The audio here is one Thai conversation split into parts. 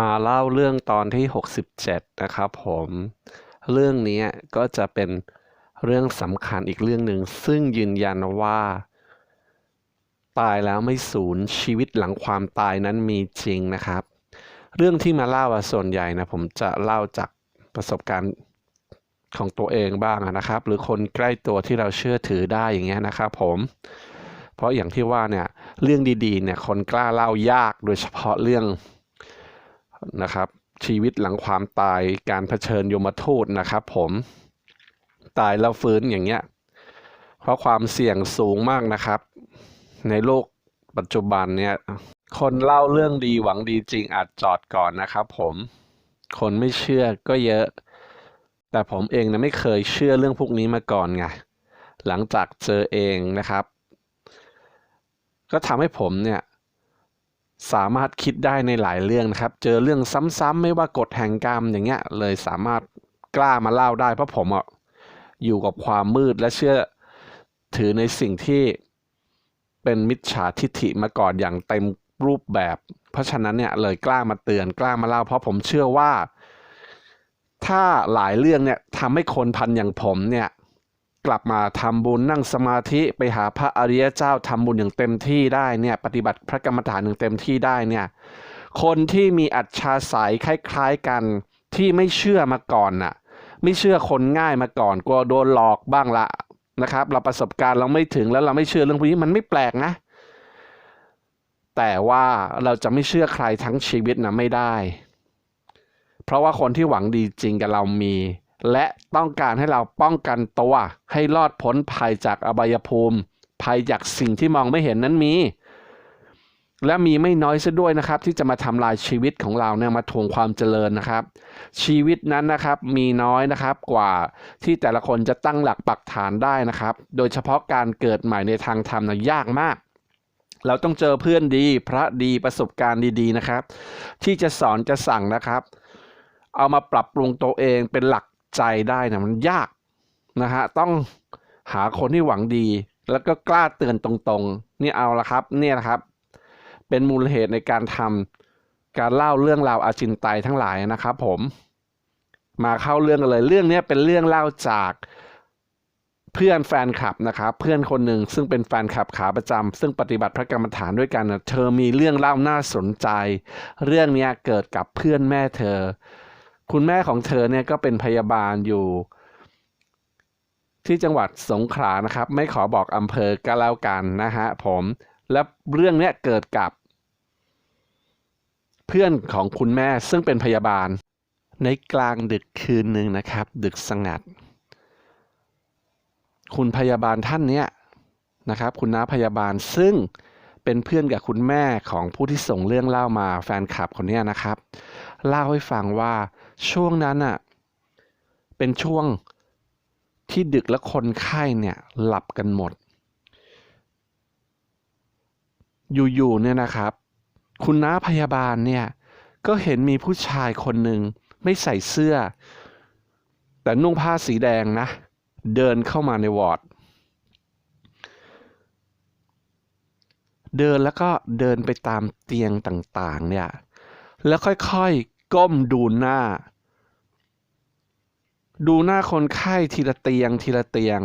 มาเล่าเรื่องตอนที่ 67 นะครับผม เรื่องนี้ก็จะเป็นเรื่องสำคัญอีกเรื่องหนึ่ง ซึ่งยืนยันว่า ตายแล้วไม่สูญชีวิตหลังความตายนั้นมีจริงนะครับ เรื่องที่มาเล่าส่วนใหญ่นะผมจะเล่าจากประสบการณ์ของตัวเองบ้างนะครับ หรือคนใกล้ตัวที่เราเชื่อถือได้อย่างเงี้ยนะครับผมเพราะอย่างที่ว่าเนี่ยเรื่องดีๆเนี่ยคนกล้าเล่ายากโดยเฉพาะเรื่อง นะครับชีวิตหลังความตายการเผชิญยมทูตนะครับ ผมตายแล้วฟื้นอย่างเงี้ย เพราะความเสี่ยงสูงมากนะครับ ในโลกปัจจุบันเนี่ย คนเล่าเรื่องดีหวังดีจริงอาจจอดก่อนนะครับผมคนไม่เชื่อก็เยอะ แต่ผมเองนะไม่เคยเชื่อเรื่องพวกนี้มาก่อนไงหลังจากเจอเองนะครับ ก็ทำให้ผมเนี่ย สามารถคิดได้ในหลายเรื่องนะครับ เจอเรื่องซ้ำๆไม่ว่ากฎแห่งกรรมอย่างเงี้ย เลยสามารถกล้ามาเล่าได้เพราะผมอะอยู่กับความมืดและเชื่อถือในสิ่งที่เป็นมิจฉาทิฐิมาก่อนอย่างเต็มรูปแบบ เพราะฉะนั้นเนี่ยเลยกล้ามาเตือนกล้ามาเล่า เพราะผมเชื่อว่า ถ้าหลายเรื่องเนี่ยทำให้คนพันอย่างผมเนี่ย กลับมาทำบุญนั่งสมาธิไปหาพระอริยเจ้าทำบุญอย่างเต็มที่ได้เนี่ยปฏิบัติพระกรรมฐานอย่างเต็มที่ได้เนี่ยคนที่มีอัจฉริยะคล้ายๆกันที่ไม่เชื่อมาก่อนน่ะไม่เชื่อคนง่ายมาก่อนกลัวโดนหลอกบ้างละนะครับ เราประสบการณ์เราไม่ถึงแล้วเราไม่เชื่อเรื่องพวกนี้มันไม่แปลกนะ แต่ว่าเราจะไม่เชื่อใครทั้งชีวิตนะไม่ได้ เพราะว่าคนที่หวังดีจริงกับเรามี และต้องการให้เราป้องกันตัว ให้รอดพ้นภัยจากอบายภูมิ ภัยจากสิ่งที่มองไม่เห็นนั้นมี และมีไม่น้อยซะด้วยนะครับ ที่จะมาทำลายชีวิตของเราเนี่ยมาทวงความเจริญนะครับ ชีวิตนั้นนะครับมีน้อยนะครับกว่าที่แต่ละคนจะตั้งหลักปักฐานได้นะครับ โดยเฉพาะการเกิดใหม่ในทางธรรมนะยากมากเราต้องเจอเพื่อนดีพระดีประสบการณ์ดีๆนะครับ ที่จะสอนจะสั่งนะครับ เอามาปรับปรุงตัวเองเป็นหลัก ใจได้นะมันยากนะฮะต้องหาคนที่หวังดี แล้วก็กล้าเตือนตรงๆ นี่เอาละครับ เนี่ยนะครับ เป็นมูลเหตุในการทำการเล่าเรื่องราวอาจินไตยทั้งหลายนะครับ ผม มาเข้าเรื่องกันเลย เรื่องนี้เป็นเรื่องเล่าจากเพื่อนแฟนคลับนะครับ เพื่อนคนหนึ่งซึ่งเป็นแฟนคลับขาประจำซึ่งปฏิบัติพระกรรมฐานด้วยกันนะเธอมีเรื่องเล่าน่าสนใจ เรื่องนี้เกิดกับเพื่อนแม่เธอ คุณแม่ของเธอเนี่ยก็เป็นพยาบาลอยู่ ที่จังหวัดสงขลานะครับ ไม่ขอบอกอำเภอก็แล้วกันนะฮะผมและเรื่องเนี้ยเกิดกับ เพื่อนของคุณแม่ซึ่งเป็นพยาบาล ในกลางดึกคืนหนึ่งนะครับ ดึกสงัด คุณพยาบาลท่านเนี้ยนะครับ คุณน้าพยาบาลซึ่งเป็นเพื่อนกับคุณแม่ของผู้ที่ส่งเรื่องเล่ามาแฟนคลับคนนี้นะครับ เล่าให้ฟังว่า ช่วงนั้นอะเป็นช่วงที่ดึกและคนไข้เนี่ยหลับกันหมด อยู่ๆเนี่ยนะครับ คุณน้าพยาบาลเนี่ยก็เห็นมีผู้ชายคนหนึ่งไม่ใส่เสื้อ แต่นุ่งผ้าสีแดงนะ เดินเข้ามาในวอร์ด เดินแล้วก็เดินไปตามเตียงต่างๆเนี่ยแล้วค่อยๆ ก้มดูหน้า ดูหน้าคนไข้ทีละเตียงทีละเตียง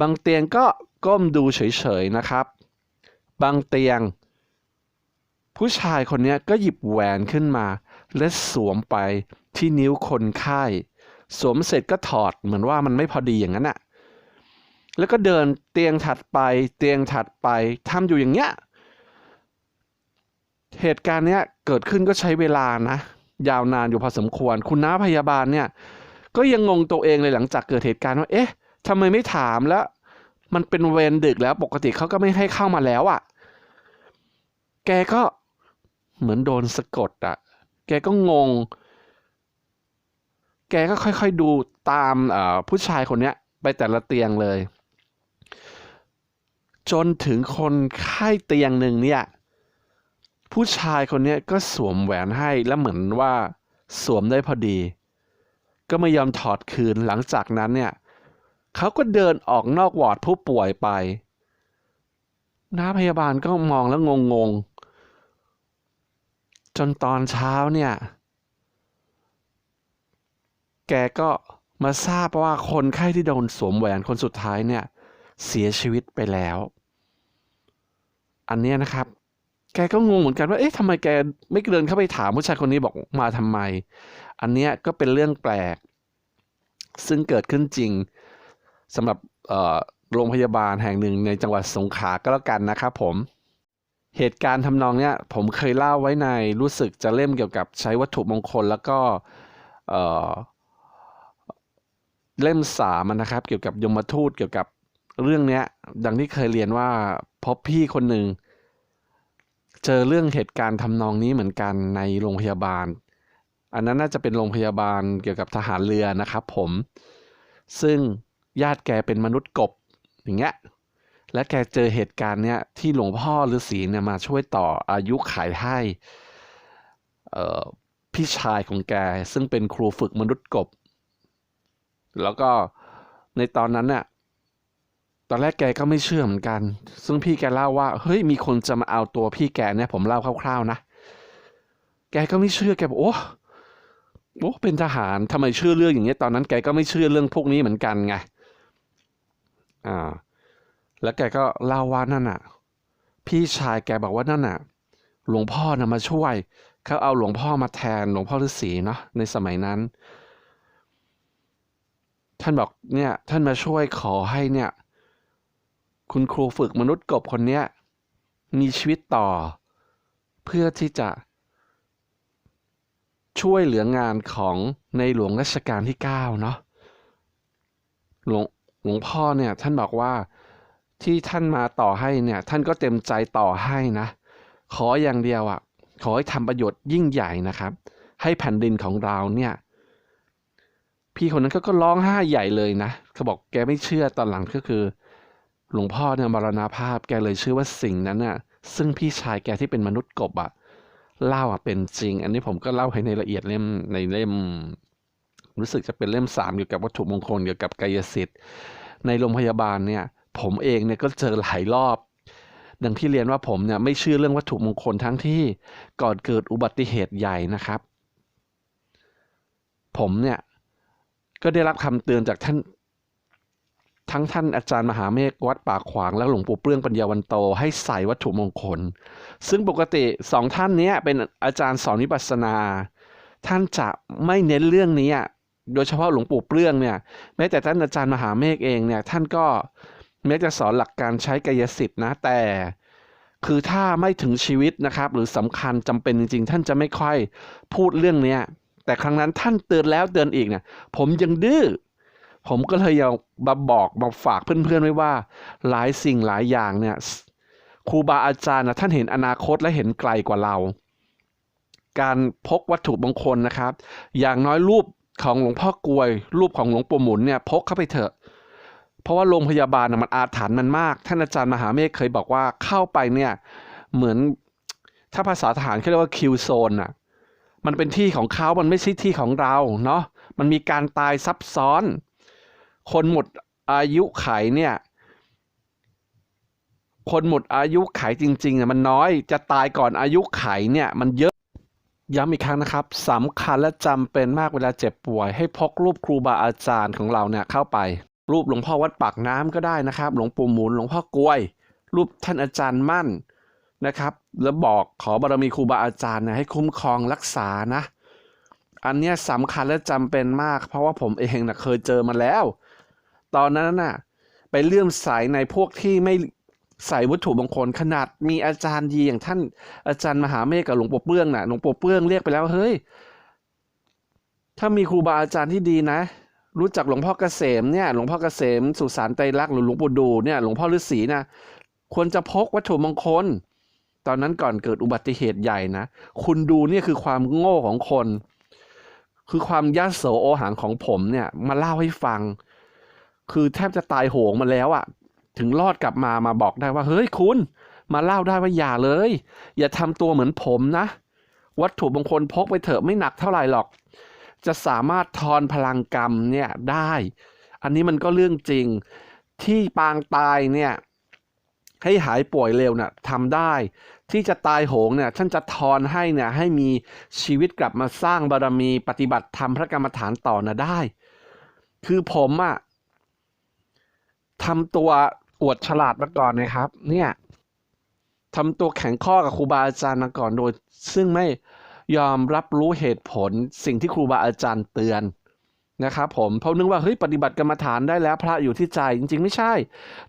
บางเตียงก็ก้มดูเฉยๆนะครับ บางเตียง ผู้ชายคนนี้ก็หยิบแหวนขึ้นมา และสวมไปที่นิ้วคนไข้สวมเสร็จก็ถอดเหมือนว่ามันไม่พอดีอย่างนั้นอะแล้วก็เดินเตียงถัดไป เตียงถัดไปทำอยู่อย่างเงี้ย เหตุการณ์เนี้ยเกิดขึ้นก็ใช้เวลานะ ยาวนานอยู่พอสมควร คุณน้าพยาบาลเนี่ย ก็ยังงงตัวเองเลยหลังจากเกิดเหตุการณ์ว่า เอ๊ะทำไมไม่ถามแล้ว มันเป็นเวรดึกแล้วปกติเขาก็ไม่ให้เข้ามาแล้วอะ่ะ แกก็เหมือนโดนสะกดอะ่ะ แกก็งง แกก็ค่อยๆดูตามผู้ชายคนเนี้ย ไปแต่ละเตียงเลย จนถึงคนไข้เตียงหนึ่งเนี่ย ผู้ชายคนนี้ก็สวมแหวนให้แล้วเหมือนว่าสวมได้พอดี ก็ไม่ยอมถอดคืนหลังจากนั้นเนี่ยเขาก็เดินออกนอกวอร์ดผู้ป่วยไปน้าพยาบาลก็มองแล้วงงๆจจนตอนเช้าเนี่ย แกก็มาทราบว่าคนไข้ที่โดนสวมแหวนคนสุดท้ายเนี่ย เสียชีวิตไปแล้ว อันเนี้ยนะครับ แกก็งงเหมือนกันว่า เอ๊ะทำไมแกไม่เดินเข้าไปถามผู้ชายคนนี้บอกมาทำไม อันเนี้ยก็เป็นเรื่องแปลก ซึ่งเกิดขึ้นจริงสำหรับโรงพยาบาลแห่งหนึ่งในจังหวัดสงขลาก็แล้วกันนะครับผม เหตุการณ์ทำนองเนี้ยผมเคยเล่าไว้ในรู้สึกจะเล่มเกี่ยวกับใช้วัตถุมงคลแล้วก็เล่มสามนะครับ เกี่ยวกับยมทูตเกี่ยวกับเรื่องเนี้ย ดังที่เคยเรียนว่าพบพี่คนหนึ่ง เจอเรื่องเหตุการณ์ทำนองนี้เหมือนกันในโรงพยาบาล อันนั้นน่าจะเป็นโรงพยาบาลเกี่ยวกับทหารเรือนะครับผม ซึ่งญาติแกเป็นมนุษย์กบอย่างเงี้ย และแกเจอเหตุการณ์เนี้ยที่หลวงพ่อฤาษีเนี่ยมาช่วยต่ออายุขายให้พี่ชายของแกซึ่งเป็นครูฝึกมนุษย์กบ แล้วก็ในตอนนั้นเนี่ย ตอนแรกแกก็ไม่เชื่อเหมือนกัน ซึ่งพี่แกเล่าว่า เฮ้ยมีคนจะมาเอาตัวพี่แกเนี่ยผมเล่าคร่าวๆนะ แกก็ไม่เชื่อแกบอกโอ้โอ้เป็นทหารทำไมเชื่อเรื่องอย่างเงี้ยตอนนั้นแกก็ไม่เชื่อเรื่องพวกนี้เหมือนกันไง อ่า แล้วแกก็เล่าว่านั่นน่ะ พี่ชายแกบอกว่านั่นน่ะ หลวงพ่อนะมาช่วยเขาเอาหลวงพ่อมาแทนหลวงพ่อฤาษีเนาะในสมัยนั้น ท่านบอกเนี่ย ท่านมาช่วยขอให้เนี่ย คุณครูฝึกมนุษย์กบคนเนี้ยมีชีวิตต่อ เพื่อที่จะ ช่วยเหลืองานของในหลวงรัชกาลที่ 9 เนาะหลวงหลวงพ่อเนี่ยท่านบอกว่าที่ท่านมาต่อให้เนี่ยท่านก็เต็มใจต่อให้นะ ขออย่างเดียวอะ่ะ ขอให้ทำประโยชน์ยิ่งใหญ่นะครับ ให้แผ่นดินของเราเนี่ย พี่คนนั้นก็ก็ร้องไห้ใหญ่เลยนะเขาบอกแกไม่เชื่อตอนหลังก็คือ หลวงพ่อเนี่ยมรณภาพแกเลยเชื่อว่าสิ่งนั้นน่ะ ซึ่งพี่ชายแกที่เป็นมนุษย์กบอะเล่าอะเป็นจริง อันนี้ผมก็เล่าให้ในละเอียดเล่มในเล่ม รู้สึกจะเป็นเล่มสามเกี่ยวกับวัตถุมงคลเกี่ยวกับกายสิทธิ์ ในโรงพยาบาลเนี่ย ผมเองเนี่ยก็เจอหลายรอบ ดังที่เรียนว่าผมเนี่ยไม่เชื่อเรื่องวัตถุมงคลทั้งที่ก่อนเกิดอุบัติเหตุใหญ่นะครับ ผมเนี่ยก็ได้รับคำเตือนจากท่าน ทั้งท่านอาจารย์มหาเมฆวัดป่าขวางและหลวงปู่เปลื้องปัญญาวันโตให้ใส่วัตถุมงคล ซึ่งปกติสองท่านนี้เป็นอาจารย์สอนวิปัสสนา ท่านจะไม่เน้นเรื่องนี้ โดยเฉพาะหลวงปู่เปลื้องเนี่ยแม้แต่ท่านอาจารย์มหาเมฆเองเนี่ยท่านก็แม้จะสอนหลักการใช้กายสิทธิ์นะแต่คือถ้าไม่ถึงชีวิตนะครับ หรือสำคัญจำเป็นจริง ๆ ท่านจะไม่ค่อยพูดเรื่องเนี้ยแต่ครั้งนั้นท่านเตือนแล้วเตือนอีกเนี่ยผมยังดื้อ ผมก็เลยอยากมาบอกมาฝากเพื่อนๆไว้ว่า หลายสิ่งหลายอย่างเนี่ยครูบาอาจารย์นะท่านเห็นอนาคตและเห็นไกลกว่าเรา การพกวัตถุมงคลนะครับ อย่างน้อยรูปของหลวงพ่อกลวย รูปของหลวงปู่หมุนเนี่ยพกเข้าไปเถอะ เพราะว่าโรงพยาบาลนะมันอาถรรพ์มันมาก ท่านอาจารย์มหาเมฆเคยบอกว่าเข้าไปเนี่ยเหมือนถ้าภาษาทหารเขาเรียกว่าคิวโซนอะมันเป็นที่ของเขา มันไม่ใช่ที่ของเรา เนาะ มันมีการตายซับซ้อน คนหมดอายุไขเนี่ย คนหมดอายุไขจริงๆเนี่ยมันน้อยจะตายก่อนอายุไขเนี่ย มันเยอะย้ำอีกครั้งนะครับสำคัญและจำเป็นมากเวลาเจ็บป่วย ให้พกรูปครูบาอาจารย์ของเราเนี่ยเข้าไป รูปหลวงพ่อวัดปากน้ำก็ได้นะครับ หลวงปู่หมุนหลวงพ่อกลวย รูปท่านอาจารย์มั่นนะครับ แล้วบอกขอบารมีครูบาอาจารย์นะให้คุ้มครองรักษานะ อันเนี้ยสำคัญและจำเป็นมาก เพราะว่าผมเองนะเคยเจอมาแล้ว ตอนนั้นน่ะ ไปเลื่อมใสในพวกที่ไม่ใส่วัตถุมงคลขนาดมีอาจารย์ดีอย่างท่านอาจารย์มหาเมฆกับหลวงปู่เปื้องน่ะหลวงปู่เปื้องเรียกไปแล้วเฮ้ยถ้ามีครูบาอาจารย์ที่ดีนะ รู้จักหลวงพ่อเกษมเนี่ยหลวงพ่อเกษมสุสานไตรลักษณ์หรือหลวงปู่ดูเนี่ยหลวงพ่อฤาษีนะควรจะพกวัตถุมงคล ตอนนั้นก่อนเกิดอุบัติเหตุใหญ่นะ คุณดูเนี่ยคือความโง่ของคน คือความยะโสโอหังของผมเนี่ยมาเล่าให้ฟัง คือแทบจะตายโหงมาแล้วอะถึงรอดกลับมามาบอกได้ว่า เฮ้ยคุณ มาเล่าได้ว่าอย่าเลย อย่าทำตัวเหมือนผมนะ วัตถุมงคลพกไปเถอะไม่หนักเท่าไหร่หรอก จะสามารถทอนพลังกรรมเนี่ยได้ อันนี้มันก็เรื่องจริงที่ปางตายเนี่ยให้หายป่วยเร็วเนี่ยทำได้ ที่จะตายโหงเนี่ยท่านจะทอนให้เนี่ยให้มีชีวิตกลับมาสร้างบารมีปฏิบัติธรรมพระกรรมฐานต่อนะได้ คือผมอะ ทำตัวอวดฉลาดมาก่อนนะครับ เนี่ยทำตัวแข็งข้อกับครูบาอาจารย์มาก่อนโดย ซึ่งไม่ยอมรับรู้เหตุผลสิ่งที่ครูบาอาจารย์เตือนนะครับผมเพราะนึกว่าเฮ้ยปฏิบัติกรรมฐานได้แล้ว พระอยู่ที่ใจจริง ๆ ไม่ใช่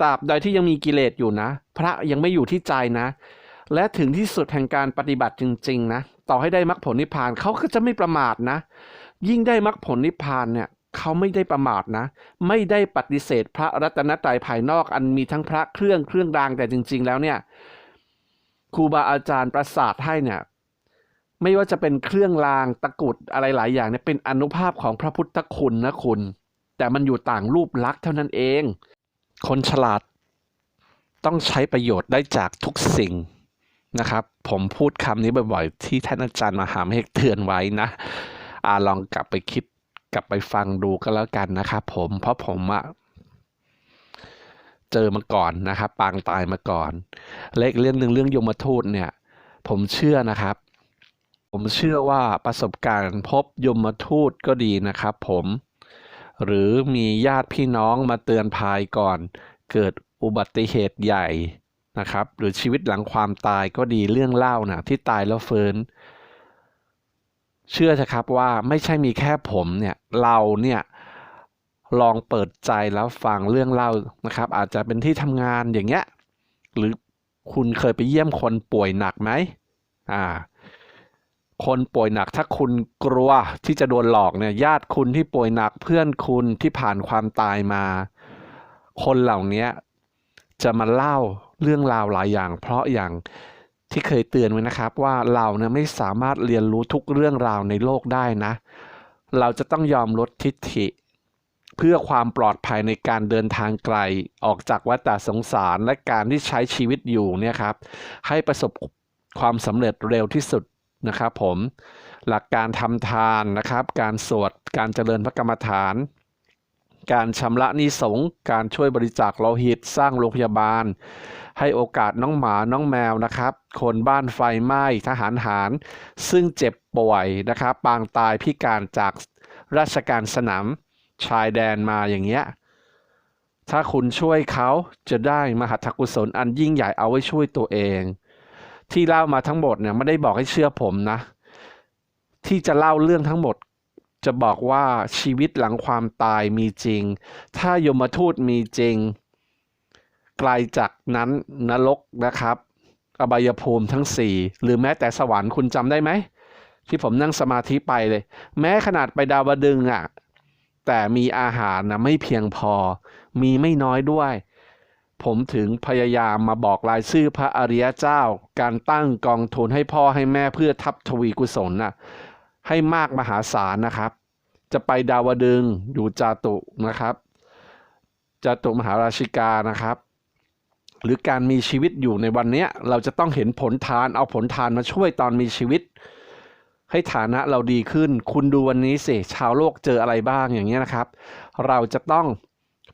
ตราบใดที่ยังมีกิเลสอยู่นะ พระยังไม่อยู่ที่ใจนะ และถึงที่สุดแห่งการปฏิบัติจริง ๆ นะ ต่อให้ได้มรรคผลนิพพานเขาก็จะไม่ประมาทนะ ยิ่งได้มรรคผลนิพพานเนี่ย เขาไม่ได้ประมาทนะ ไม่ได้ปฏิเสธพระรัตนตรัยภายนอกอันมีทั้งพระเครื่องเครื่องรางแต่จริง ๆ แล้วเนี่ยครูบาอาจารย์ประสาทให้เนี่ยไม่ว่าจะเป็นเครื่องรางตะกุดอะไรหลายอย่างเนี่ยเป็นอนุภาพของพระพุทธคุณนะคุณ แต่มันอยู่ต่างรูปลักษณ์เท่านั้นเอง คนฉลาดต้องใช้ประโยชน์ได้จากทุกสิ่งนะครับ ผมพูดคำนี้บ่อยๆ ที่ท่านอาจารย์มหาเมฆเตือนไว้นะอาลองกลับไปคิด กลับไปฟังดูก็แล้วกันนะครับผมเพราะผมอะเจอมาก่อนนะครับ ปางตายมาก่อนและอีกเรื่องหนึ่งเรื่องยมทูตเนี่ย ผมเชื่อนะครับ ผมเชื่อว่าประสบการณ์พบยมทูตก็ดีนะครับผม หรือมีญาติพี่น้องมาเตือนภัยก่อน เกิดอุบัติเหตุใหญ่นะครับ หรือชีวิตหลังความตายก็ดีเรื่องเล่านะที่ตายแล้วเฟื้น เชื่อเถอะครับว่าไม่ใช่มีแค่ผมเนี่ยเราเนี่ยลองเปิดใจแล้วฟังเรื่องเล่านะครับ อาจจะเป็นที่ทำงานอย่างเงี้ยหรือคุณเคยไปเยี่ยมคนป่วยหนักไหมอ่า คนป่วยหนักถ้าคุณกลัวที่จะโดนหลอกเนี่ยญาติคุณที่ป่วยหนักเพื่อนคุณที่ผ่านความตายมา คนเหล่านี้จะมาเล่าเรื่องราวหลายอย่าง เพราะอย่าง ที่เคยเตือนไว้นะครับว่าเราเนี่ยไม่สามารถเรียนรู้ทุกเรื่องราวในโลกได้นะ เราจะต้องยอมลดทิฐิ เพื่อความปลอดภัยในการเดินทางไกล ออกจากวัฏสงสารและการที่ใช้ชีวิตอยู่เนี่ยครับ ให้ประสบความสำเร็จเร็วที่สุดนะครับผมหลักการทำทานนะครับ การสวดการเจริญพระกรรมฐาน การชำระนี้สงการช่วยบริจาคโลหิตสร้างโรงพยาบาล ให้โอกาสน้องหมาน้องแมวนะครับ คนบ้านไฟไหม้ทหารหาร ซึ่งเจ็บป่วยนะครับปางตายพิการจากราชการสนามชายแดนมาอย่างเงี้ยถ้าคุณช่วยเขาจะได้มหัตถกุศลอันยิ่งใหญ่เอาไว้ช่วยตัวเอง ที่เล่ามาทั้งหมดเนี่ยไม่ได้บอกให้เชื่อผมนะ ที่จะเล่าเรื่องทั้งหมด จะบอกว่าชีวิตหลังความตายมีจริง ถ้ายมทูตมีจริง ไกลจากนั้นนรกนะครับ อบายภูมิทั้งสี่หรือแม้แต่สวรรค์คุณจำได้ไหม ที่ผมนั่งสมาธิไปเลย แม้ขนาดไปดาวดึงอะ แต่มีอาหารนะไม่เพียงพอ มีไม่น้อยด้วย ผมถึงพยายามมาบอกรายชื่อพระอริยเจ้า การตั้งกองทุนให้พ่อให้แม่เพื่อทับทวีกุศลน่ะให้มากมหาศาลนะครับ จะไปดาวดึงอยู่จาตุนะครับจาตุมหาราชิกานะครับ หรือการมีชีวิตอยู่ในวันนี้เราจะต้องเห็นผลทานเอาผลทานมาช่วยตอนมีชีวิต ให้ฐานะเราดีขึ้น คุณดูวันนี้สิชาวโลกเจออะไรบ้างอย่างเงี้ยนะครับ เราจะต้อง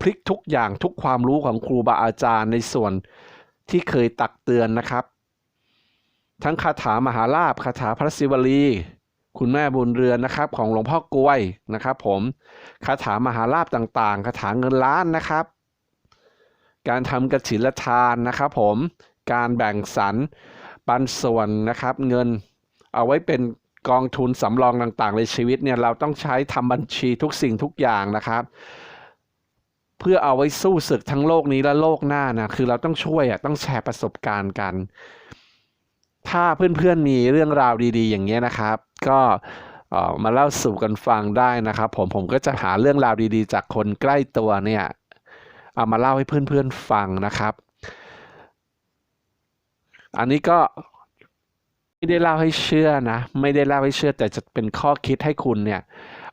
พลิกทุกอย่างทุกความรู้ของครูบาอาจารย์ในส่วนที่เคยตักเตือนนะครับ ทั้งคาถามหาลาภคาถาพระศิวลีคุณแม่บุญเรือนนะครับ ของหลวงพ่อกล้วยนะครับ ผมคาถามหาลาภต่างๆคาถาเงินล้านนะครับ การทำกระถินละทานนะครับผมการแบ่งสรรปันส่วนนะครับเงินเอาไว้เป็นกองทุนสำรองต่างๆ ในชีวิตเนี่ยเราต้องใช้ทำบัญชีทุกสิ่งทุกอย่างนะครับ เพื่อเอาไว้สู้ศึกทั้งโลกนี้และโลกหน้านะคือเราต้องช่วยอะต้องแชร์ประสบการณ์กัน ถ้าเพื่อนๆมีเรื่องราวดีๆ อย่างเงี้ยนะครับ ก็มาเล่าสู่กันฟังได้นะครับ ผมผมก็จะหาเรื่องราวดีๆ จากคนใกล้ตัวเนี่ย เอามาเล่าให้เพื่อนๆฟังนะครับ อันนี้ก็ไม่ได้เล่าให้เชื่อนะ ไม่ได้เล่าให้เชื่อแต่จะเป็นข้อคิดให้คุณเนี่ย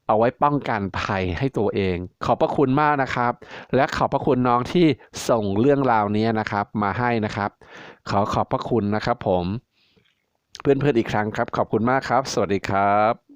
เอาไว้ป้องกันภัยให้ตัวเอง ขอบพระคุณมากนะครับ และขอบพระคุณน้องที่ส่งเรื่องราวนี้นะครับ มาให้นะครับ ขอขอบพระคุณนะครับผม เพื่อนๆอีกครั้งครับ ขอบคุณมากครับ สวัสดีครับ